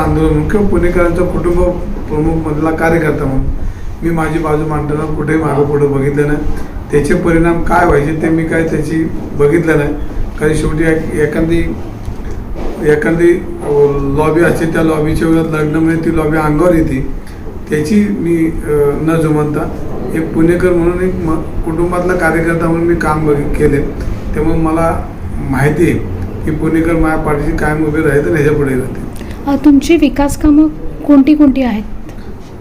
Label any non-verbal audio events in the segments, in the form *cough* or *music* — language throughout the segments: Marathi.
आंदोलन. किंवा पुणेकरांचा कुटुंब प्रमुख मधला कार्यकर्ता म्हणून. मी माझी बाजू मांडताना कुठेही मागं पुढं बघितलं नाही. त्याचे परिणाम काय व्हायचे ते मी काय त्याची बघितलं नाही. कारण शेवटी एक- एखादी एखादी लॉबी असते त्या लॉबीच्या वेळात लग्नामध्ये म्हणजे ती लॉबी अंगावर येते. त्याची मी न जुमानता एक पुणेकर म्हणून एक म कुटुंबातला कार्यकर्ता म्हणून मी काम बघ केले. त्यामुळे मला माहिती आहे की पुणेकर माझ्या पाठीशी कायम उभे राहते आणि ह्याच्या पुढे राहते तुमची विकास कामं कोणती कोणती आहेत?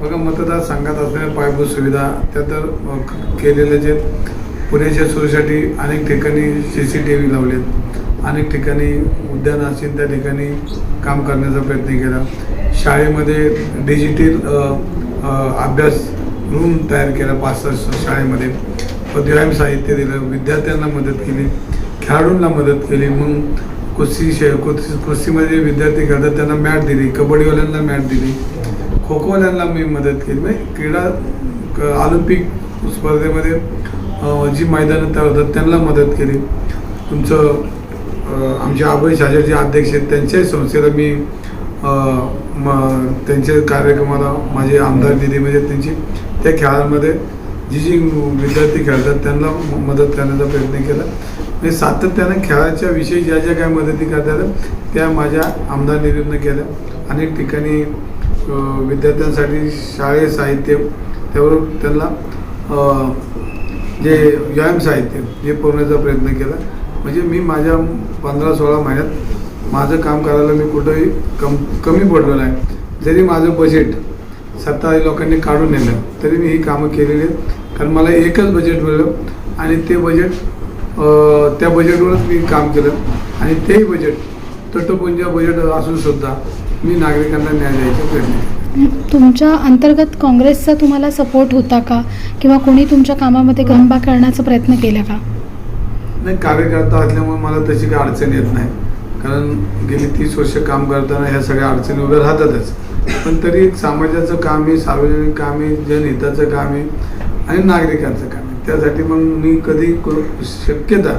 बघा मतदारसंघात असणाऱ्या पायाभूत सुविधा त्या तर केलेले जे पुण्याच्या सुरक्षेसाठी अनेक ठिकाणी सी सी टी व्ही लावलेत. अनेक ठिकाणी उद्यानं असतील त्या ठिकाणी काम करण्याचा प्रयत्न केला. शाळेमध्ये डिजिटल अभ्यास रूम तयार केला पाच सहा शाळेमध्ये. व्यायाम साहित्य दिलं विद्यार्थ्यांना मदत केली खेळाडूंना मदत केली. मग कुस्ती शे कुस्ती कुस्तीमध्ये विद्यार्थी खेळतात त्यांना मॅट दिली. कबड्डीवाल्यांना मॅट दिली. खो खोवाल्यांना मी मदत केली. म्हणजे क्रीडा क- ऑलिम्पिक स्पर्धेमध्ये जी मैदानं तयार होतात त्यांना मदत केली. तुमचं आमचे अभय शाजा जे अध्यक्ष आहेत त्यांच्याही संस्थेला मी म त्यांच्या कार्यक्रमाला माझे आमदार निधी म्हणजे त्यांची त्या खेळांमध्ये जी जी विद्यार्थी खेळतात त्यांना मदत करण्याचा प्रयत्न केला. म्हणजे सातत्यानं खेळाच्या विषयी ज्या ज्या काय मदती करतात त्या माझ्या आमदार निधीतनं केल्या. अनेक ठिकाणी विद्यार्थ्यांसाठी शाळे साहित्य त्यावर त्यांना जे व्यायाम साहित्य हे पुरवण्याचा प्रयत्न केला. म्हणजे मी माझ्या पंधरा सोळा महिन्यात माझं काम करायला मी कुठंही कम कमी पडलो नाही. जरी माझं बजेट सत्ताधारी लोकांनी काढून नेलं तरी मी ही कामं केलेली आहेत. कारण मला एकच बजेट मिळलं आणि ते बजेट त्या बजेटवरच मी काम केलं. आणि तेही बजेट तटपुंज बजेट असून सुद्धा मी नागरिकांना न्याय द्यायचा प्रयत्न केला. तुमच्या अंतर्गत काँग्रेसचा तुम्हाला सपोर्ट होता का? किंवा कोणी तुमच्या कामामध्ये गंबा करण्याचा प्रयत्न केला का? नाही कार्यकर्ता असल्यामुळे मला तशी काही अडचण येत नाही. कारण गेली तीस वर्ष काम करताना ह्या सगळ्या अडचणी वगैरे राहतातच. पण तरी एक समाजाचं काम आहे सार्वजनिक काम आहे जनहिताचं काम आहे आणि नागरिकांचं काम आहे. त्यासाठी मग मी कधी करू शक्यता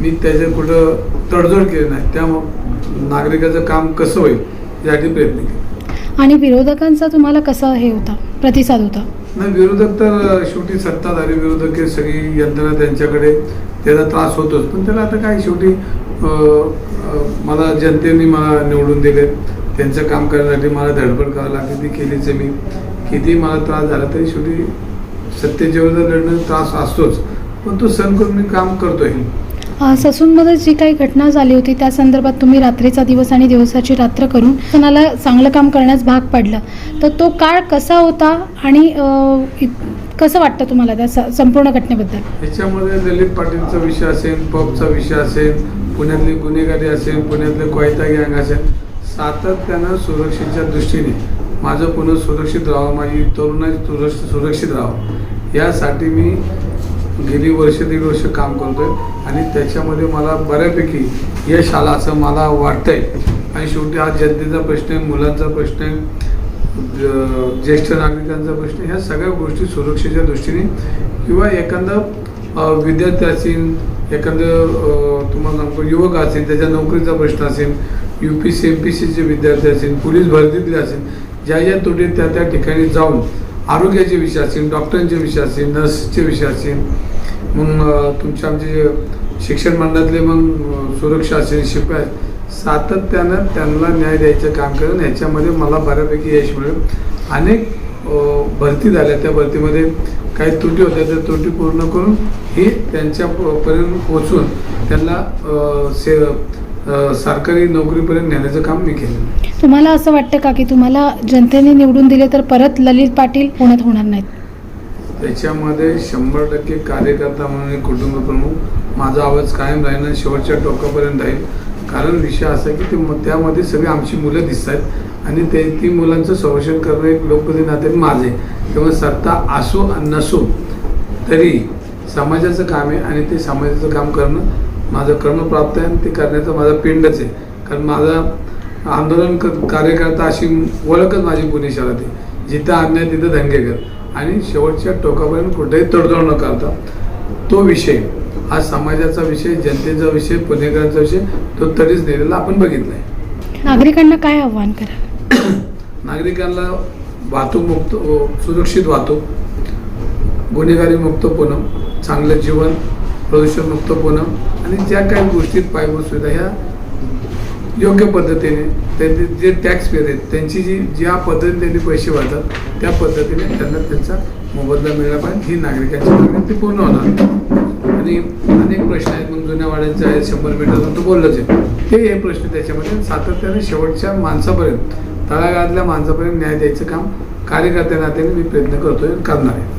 मी त्याच्या कुठं तडजोड केली नाही. त्यामुळं नागरिकाचं काम कसं होईल यासाठी प्रयत्न केला. आणि विरोधकांचा तुम्हाला कसा हे होता? प्रतिसाद होता? नाही विरोधक तर शेवटी सत्ताधारी विरोधक हे सगळी यंत्रणा त्यांच्याकडे त्याचा त्रास होतोच. पण त्याला आता काय शेवटी मला जनतेने मला निवडून दिले. त्यांचं काम करण्यासाठी मला धडपड करावी लागते ती केलीच मी. किती मला त्रास झाला तरी शेवटी सत्तेच्या विरोधात लढणं त्रास असतोच पण तो सण करून मी काम करतोय. ससूनमध्ये जी काही घटना झाली होती त्या संदर्भात तुम्ही रात्रीचा दिवस आणि दिवसाची रात्र करून सणाला चांगलं काम करण्यास भाग पडलं. तर तो काळ कसा होता आणि अ, इत- कसं वाटतं तुम्हाला त्या स- संपूर्ण घटनेबद्दल? ह्याच्यामध्ये ललित पाटीलचा विषय असेल पबचा विषय असेल पुण्यातली गुन्हेगारी असेल पुण्यातले कोयता गँग असेल सातत्यानं सुरक्षेच्या दृष्टीने माझं पुन्हा सुरक्षित राहावं माझी तरुणाई सुरक्ष सुरक्षित राहावं. यासाठी मी गेली वर्ष दीड वर्ष काम करतोय आणि त्याच्यामध्ये मला बऱ्यापैकी यश आलं असं मला वाटतंय. आणि शेवटी हा जनतेचा प्रश्न आहे मुलांचा प्रश्न आहे ज- ज्येष्ठ नागरिकांचा प्रश्न ह्या सगळ्या गोष्टी सुरक्षेच्या दृष्टीने. किंवा एखादं विद्यार्थी असेल एखादं तुम्हाला सांगतो युवक असेल त्याच्या नोकरीचा प्रश्न असेल U P S C M P विद्यार्थी असेल पोलीस भरतीतले असेल ज्या ज्या तुटे त्या त्या ठिकाणी जाऊन आरोग्याचे विषय असतील डॉक्टरांचे विषय असतील नर्सचे विषय असतील मग तुमच्या आमचे शिक्षण मंडळातले मग सुरक्षा असेल शिपाय सातत्यानं त्यांना न्याय द्यायचं काम करेन ह्याच्यामध्ये मला बऱ्यापैकी यश मिळेल. अनेक भरती झाल्या. त्या भरतीमध्ये काही त्रुटी होत्या त्या त्रुटी पूर्ण करून हे त्यांच्या पर्यंत पोचून त्यांना से अ, सरकारी नोकरीपर्यंत नेण्याचं काम मी केलं तुम्हाला असं वाटतं का की तुम्हाला जनतेने निवडून दिले तर परत ललित पाटील पुण्यात होणार नाहीत? त्याच्यामध्ये शंभर टक्के कार्यकर्ता म्हणून एक कुटुंब प्रमुख माझा आवाज कायम राहील आणि शेवटच्या टोकापर्यंत राहील. कारण विषय असा आहे की ते म- त्यामध्ये सगळी आमची मुलं दिसत आहेत आणि ते ती मुलांचं संरक्षण करणं एक लोकप्रतिनिधी नात्याने माझे त्यामुळे सत्ता असो आणि नसो तरी समाजाचं काम आहे आणि ते समाजाचं काम करणं माझं कर्मप्राप्त आहे आणि ते करण्याचं माझा पिंडच आहे. कारण माझा आंदोलन कार्यकर्ता अशी ओळखच माझी पुणे शहरात आहे. जिथं अन्याय तिथं दंगेकर आणि शेवटच्या टोकापर्यंत कुठेही तडजोड न करता तो विषय हा समाजाचा विषय जनतेचा विषय पुणेकरांचा विषय तो तरीच नेलेला आपण बघितलाय. नागरिकांना काय आव्हान करा *clears throat* नागरिकांना वाहतूक मुक्त सुरक्षित वाहतूक गुन्हेगारी मुक्त पुणं चांगलं जीवन प्रदूषण मुक्त पुणं आणि ज्या काही गोष्टीत पायाभूत सुविधा ह्या योग्य पद्धतीने त्यांचे जे टॅक्स पेर आहेत त्यांची जी ज्या पद्धतीने त्यांनी पैसे वाढतात त्या पद्धतीने त्यांना त्यांचा मोबदला मिळाला पाहिजे. ही नागरिकांची मागणी ती पूर्ण होणार. आणि अनेक प्रश्न आहेत. मग जुन्या वाड्यांचे आहेत शंभर मीटर तो बोललंच आहे. ते हे प्रश्न त्याच्यामध्ये सातत्याने शेवटच्या माणसापर्यंत तळागाळातल्या माणसापर्यंत न्याय द्यायचं काम कार्यकर्त्या नात्याने मी प्रयत्न करतोय करणार आहे.